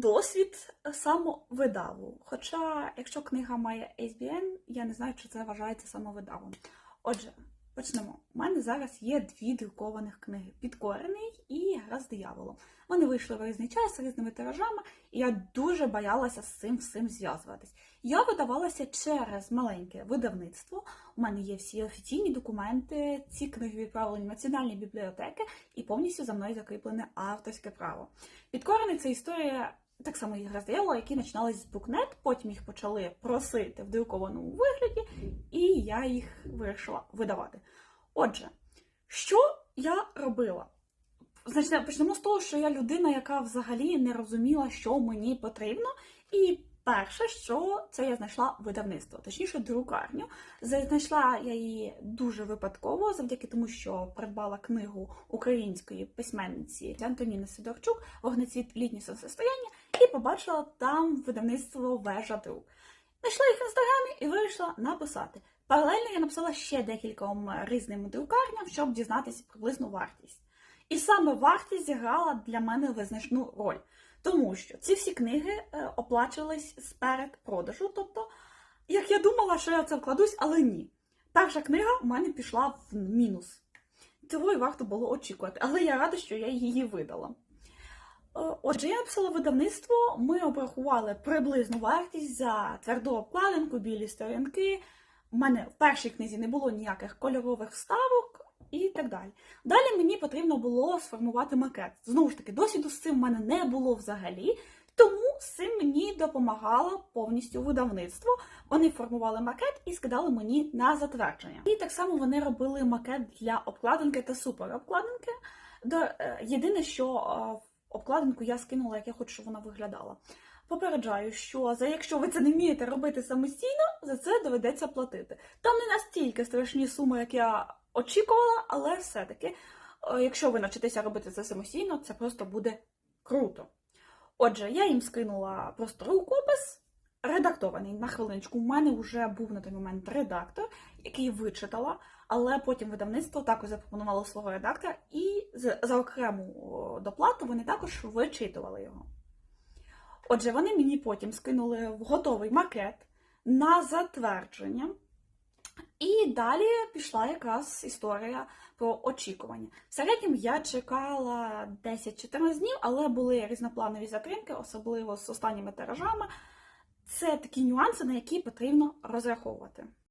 досвід самовидаву. Хоча, якщо книга має ISBN, я не знаю, чи це вважається самовидавом. Отже, почнемо. У мене зараз є дві друкованих книги: Підкорений і Гра з дияволом. Вони вийшли в різний час з різними тиражами, і я дуже боялася з цим всім зв'язуватись. Я видавалася через маленьке видавництво. У мене є всі офіційні документи. Ці книги відправлені в національні бібліотеки і повністю за мною закріплене авторське право. Підкорений це історія так само ігра з які починались з букнет, потім їх почали просити в друкованому вигляді, і я їх вирішила видавати. Отже, що я робила? Значить, почнемо з того, що я людина, яка взагалі не розуміла, що мені потрібно. І перше, що це я знайшла видавництво, точніше, друкарню. Знайшла я її дуже випадково, завдяки тому, що придбала книгу української письменниці Антоніни Сидорчук Вогнецвіт літнє сонцестояння і побачила там видавництво Вежа друк. Знайшла їх в інстаграмі і вирішила написати. Паралельно я написала ще декільком різним друкарням, щоб дізнатися приблизну вартість. І саме вартість зіграла для мене визначну роль, тому що ці всі книги е, оплачувались з передпродажу. Тобто, як я думала, що я це вкладусь, але ні. Перша книга у мене пішла в мінус. Цього і варто було очікувати, але я рада, що я її видала. Е, Отже, я написала видавництво, ми обрахували приблизну вартість за тверду обкладинку, білі сторінки. У мене в першій книзі не було ніяких кольорових вставок і так далі. Далі мені потрібно було сформувати макет. Знову ж таки, досвіду з цим в мене не було взагалі, тому з цим мені допомагало повністю видавництво. Вони формували макет і скидали мені на затвердження. І так само вони робили макет для обкладинки та суперобкладинки. Е, єдине, що е, в обкладинку я скинула, як я хочу, щоб вона виглядала. Попереджаю, що за якщо ви це не вмієте робити самостійно, за це доведеться платити. Там не настільки страшні суми, як я очікувала, але все-таки, е, якщо ви навчитеся робити це самостійно, це просто буде круто. Отже, я їм скинула просто рукопис, редактований на хвилиночку. У мене вже був на той момент редактор, який вичитала, але потім видавництво також запропонувало свого редактора, і за окрему доплату вони також вичитували його. Отже, вони мені потім скинули в готовий макет на затвердження. І далі пішла якраз історія про очікування. В середньому я чекала 10-14 днів, але були різнопланові затримки, особливо з останніми тиражами. Це такі нюанси, на які потрібно розраховувати.